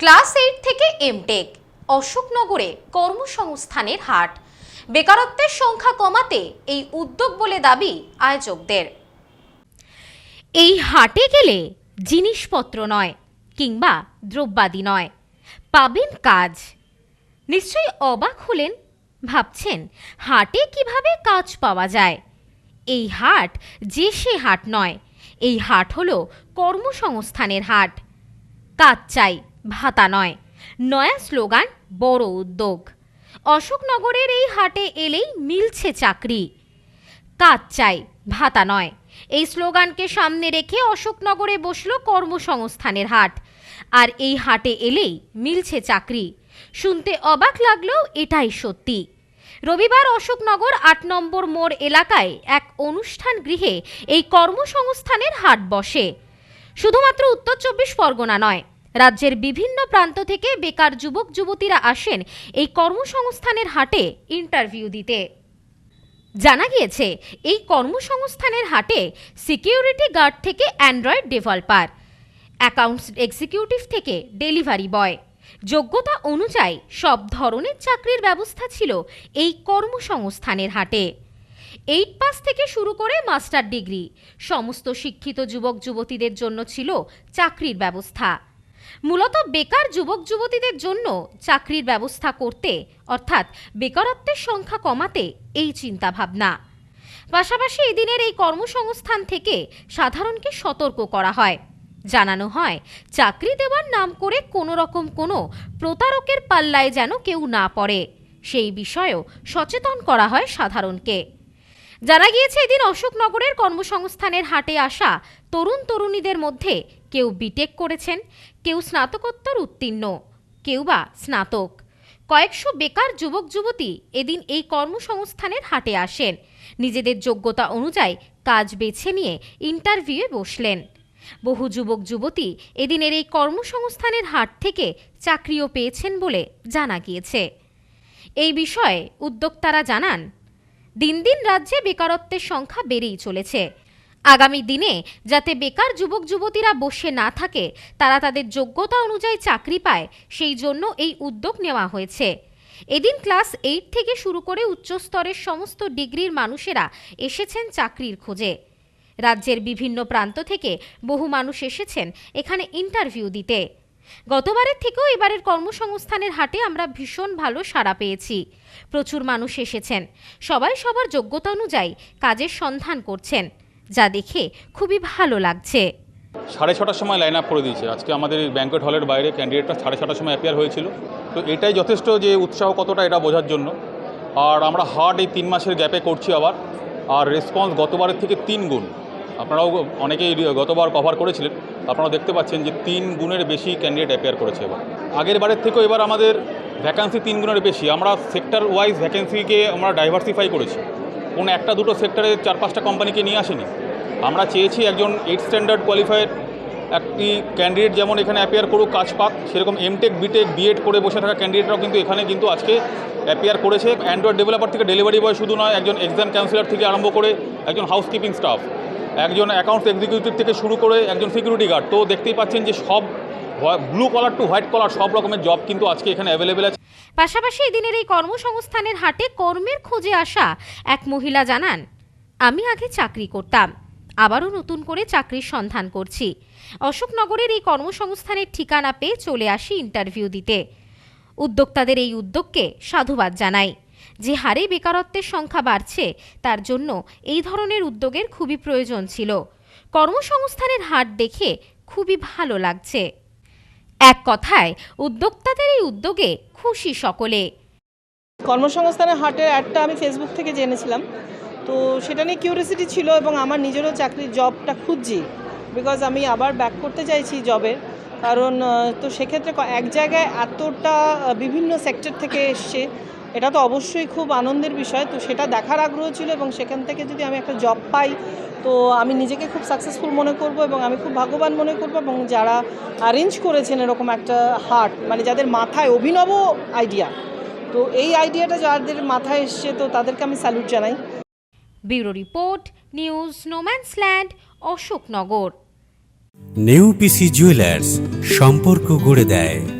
Class eight থেকে MTech অশোকনগরে কর্মসংস্থানের হাট। বেকারত্বের সংখ্যা কমাতে এই উদ্যোগ বলে দাবি আয়োজকদের। এই হাটে গেলে জিনিসপত্র নয়, কিংবা দ্রব্যাদি নয়। পাবেন কাজ। নিশ্চয়ই অবাক হলেন, ভাবছেন, হাটে কীভাবে কাজ পাওয়া যায়? এই হাট যে সে হাট নয়, এই হাট হলো কর্মসংস্থানের হাট। কাজ চাই ভাতা নয়। নয়া স্লোগান, বড় উদ্যোগ। অশোকনগরের এই হাটে এলেই মিলছে চাকরি। কাজ চাই, ভাতা নয়। এই স্লোগানকে সামনে রেখে অশোকনগরে বসল কর্মসংস্থানের হাট। আর এই হাটে এলেই মিলছে চাকরি। শুনতে অবাক লাগলেও এটাই সত্যি। রবিবার অশোকনগর আট নম্বর মোড় এলাকায় এক অনুষ্ঠান গৃহে এই কর্মসংস্থানের হাট বসে। শুধুমাত্র উত্তর চব্বিশ পরগনা নয় রাজ্যের বিভিন্ন প্রান্ত থেকে বেকার যুবক, যুবতীরা আসেন এই কর্মসংস্থানের হাটে ইন্টারভিউ দিতে। জানা গিয়েছে, এই কর্মসংস্থানের হাটে সিকিউরিটি গার্ড থেকে অ্যান্ড্রয়েড ডেভেলপার, অ্যাকাউন্টস এক্সিকিউটিভ থেকে ডেলিভারি বয়। যোগ্যতা অনুযায়ী সব ধরনের চাকরির ব্যবস্থা ছিল এই কর্মসংস্থানের হাটে। এইট পাস থেকে শুরু করে মাস্টার ডিগ্রি, সমস্ত শিক্ষিত যুবক, যুবতীদের জন্য ছিল চাকরির ব্যবস্থা। মূলত বেকার যুবক যুবতীদের জন্য চাকরির ব্যবস্থা করতে, অর্থাৎ বেকারত্বের সংখ্যা কমাতে এই চিন্তাভাবনা। পাশাপাশি এদিনের এই কর্মসংস্থান থেকে সাধারণকে সতর্ক করা হয়। জানানো হয়, চাকরি দেওয়ার নাম করে কোনো রকম কোনো প্রতারকের পাল্লায় যেন কেউ না পড়ে। সেই বিষয়েও সচেতন করা হয় সাধারণকে। জানা গিয়েছে, এদিন অশোকনগরের কর্মসংস্থানের হাটে আসা তরুণ তরুণীদের মধ্যে কেউ বিটেক করেছেন, কেউ স্নাতকোত্তর উত্তীর্ণ, কেউ বা স্নাতক। কয়েকশো বেকার যুবক যুবতী এদিন এই কর্মসংস্থানের হাটে আসেন। নিজেদের যোগ্যতা অনুযায়ী কাজ বেছে নিয়ে ইন্টারভিউয়ে বসলেন। বহু যুবক যুবতী এদিনের এই কর্মসংস্থানের হাট থেকে চাকরিও পেয়েছেন বলে জানা গিয়েছে। এই বিষয়ে উদ্যোক্তারা জানান, দিন দিন রাজ্যে বেকারত্বের সংখ্যা বেড়েই চলেছে। আগামী দিনে যাতে বেকার যুবক যুবতীরা বসে না থাকে, তারা তাদের যোগ্যতা অনুযায়ী চাকরি পায়, সেই জন্য এই উদ্যোগ নেওয়া হয়েছে। এদিন ক্লাস এইট থেকে শুরু করে উচ্চস্তরের সমস্ত ডিগ্রির মানুষেরা এসেছেন চাকরির খোঁজে। রাজ্যের বিভিন্ন প্রান্ত থেকে বহু মানুষ এসেছেন এখানে ইন্টারভিউ দিতে। গতবারের থেকেও এবারের কর্মসংস্থানের হাটে আমরা ভীষণ ভালো সাড়া পেয়েছি। প্রচুর মানুষ এসেছেন। সবাই সবার যোগ্যতা অনুযায়ী কাজের সন্ধান করছেন। যা দেখে খুবই ভালো লাগছে। সাড়ে ছটার সময় লাইন আপ করে দিয়েছে। আজকে আমাদের ব্যাঙ্কয়েট হলের বাইরে ক্যান্ডিডেটটা সাড়ে ছটার সময় অ্যাপিয়ার হয়েছিল। তো এটাই যথেষ্ট যে উৎসাহ কতটা এটা বোঝার জন্য। আর আমরা হার্ড এই তিন মাসের গ্যাপে করছি আবার। আর রেসপন্স গতবারের থেকে তিন গুণ। আপনারাও অনেকেই গতবার কভার করেছিলেন। আপনারা দেখতে পাচ্ছেন যে তিন গুণের বেশি ক্যান্ডিডেট অ্যাপিয়ার করেছে এবার। আগের বারের থেকেও এবার আমাদের ভ্যাকান্সি তিন গুণের বেশি। আমরা সেক্টর ওয়াইজ ভ্যাকেন্সিকে আমরা ডাইভার্সিফাই করেছি। কোনো একটা দুটো সেক্টরে চার পাঁচটা কোম্পানিকে নিয়ে আসেনি। আমরা চেয়েছি একজন এইট স্ট্যান্ডার্ড কোয়ালিফাইড একটি ক্যান্ডিডেট যেমন এখানে অ্যাপিয়ার করুক, কাজ পাক, সেরকম এমটেক বিটেক বিএড করে বসে থাকা ক্যান্ডিডেটরাও কিন্তু এখানে কিন্তু আজকে অ্যাপিয়ার করেছে। অ্যান্ড্রয়েড ডেভেলপার থেকে ডেলিভারি বয় শুধু নয়, একজন এক্সাম কাউন্সিলর থেকে আরম্ভ করে একজন হাউসকিপিং স্টাফ একজন অ্যাকাউন্টস এক্সিকিউটিভ থেকে শুরু করে একজন সিকিউরিটি গার্ড তো দেখতেই পাচ্ছেন যে সব blue collar to white collar সব রকমের জব কিন্তু আজকে এখানে অ্যাভেলেবেল আছে। পাশাপাশি এদিনের এই কর্মসংস্থানের হাটে কর্মের খোঁজে আসা এক মহিলা জানান, আমি আগে চাকরি করতাম, আবারও নতুন করে চাকরির সন্ধান করছি। অশোকনগরের এই কর্মসংস্থানের ঠিকানা পেয়ে চলে আসি ইন্টারভিউ দিতে। উদ্যোক্তাদের এই উদ্যোগকে সাধুবাদ জানাই। যে হারে বেকারত্বের সংখ্যা বাড়ছে, তার জন্য এই ধরনের উদ্যোগের খুবই প্রয়োজন ছিল। কর্মসংস্থানের হাট দেখে খুবই ভালো লাগছে। এক কথায়, উদ্যোক্তাদের এই উদ্যোগে খুশি সকলে। কর্মসংস্থানের হাটের অ্যাডটা আমি ফেসবুক থেকে জেনেছিলাম। তো সেটা নিয়ে কিউরিয়াসিটি ছিল এবং আমার নিজেরও চাকরির জবটা খুঁজছি। বিকজ আমি আবার ব্যাক করতে চাইছি জবের কারণ তো সেক্ষেত্রে এক জায়গায় এতটা বিভিন্ন সেক্টর থেকে এসছে। এটা তো অবশ্যই খুব আনন্দের বিষয়। তো সেটা দেখার আগ্রহ ছিল এবং সেখান থেকে যদি আমি একটা জব পাই তো আমি নিজেকে খুব সাকসেসফুল মনে করব এবং আমি খুব ভাগ্যবান মনে করব এবং যারা অ্যারেঞ্জ করেছেন এরকম একটা হাট মানে যাদের মাথায় অভিনব আইডিয়া তো এই আইডিয়াটা যাদের মাথায় এসছে তো তাদেরকে আমি স্যালুট জানাই। Bureau report news no man's land Ashoknagar. New new PC jewellers সম্পর্ক গড়ে দেয়।